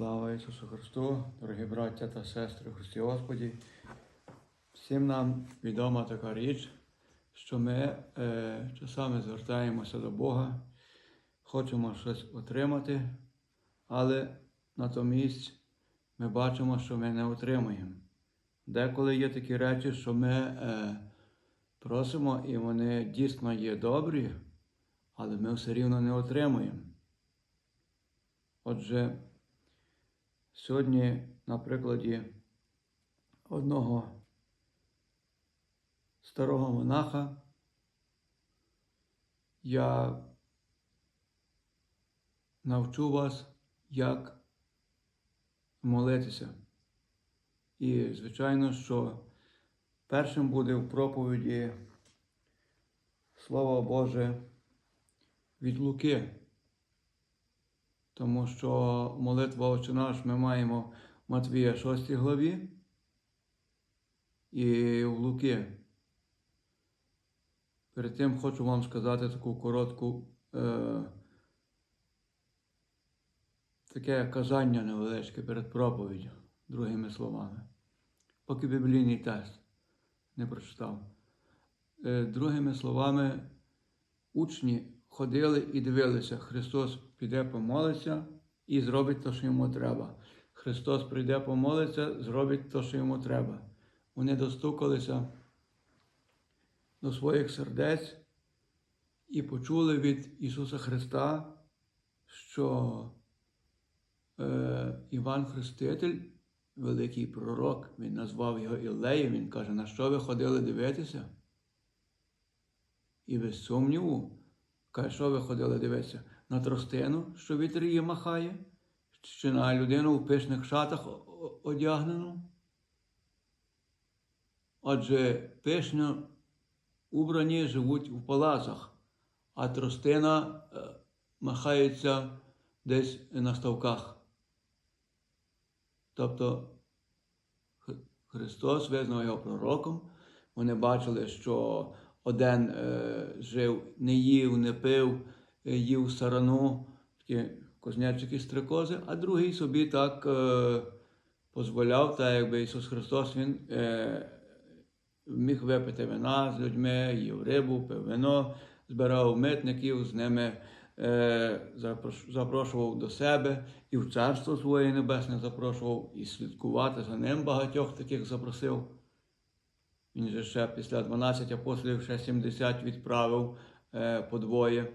Слава Ісусу Христу, дорогі браття та сестри Христі Господі. Всім нам відома така річ, що ми е, часами звертаємося до Бога, хочемо щось отримати, але натомість ми бачимо, що ми не отримуємо. Деколи є такі речі, що ми е, просимо, і вони дійсно є добрі, але ми все рівно не отримуємо. Отже, сьогодні на прикладі одного старого монаха я навчу вас, як молитися. І, звичайно, що першим буде в проповіді Слово Боже від Луки. Тому що молитва Отче наш ми маємо в Матвія 6 главі і в Луки. Перед тим хочу вам сказати таку коротку е, таке казання невеличке перед проповіддю, другими словами. Поки біблійний тест не прочитав. Е, другими словами, учні ходили і дивилися, Христос піде помолиться і зробить те, що йому треба. Христос прийде помолиться, зробить те, що йому треба. Вони достукалися до своїх сердець і почули від Ісуса Христа, що е, Іван Хреститель, великий пророк, він назвав його Іллеєм, він каже, на що ви ходили дивитися? І без сумніву, каже, що ви ходили дивитися? На тростину, що вітер її махає, чи на людину у пишних шатах одягнену? Отже, пишно убрані живуть у палацах, а тростина е, махається десь на ставках. Тобто Христос визнав його пророком. Вони бачили, що один е, жив, не їв, не пив, е, їв сарану, такі кознячики стрикози, а другий собі так е, дозволяв, так якби Ісус Христос Він е, міг випити вина з людьми, їв рибу, пив вино, збирав митників, з ними е, запрошував до себе і в царство своє небесне запрошував, і слідкувати за ним багатьох таких запросив. Він же ще після 12 апостолів ще 70 відправив подвоє. по двоє.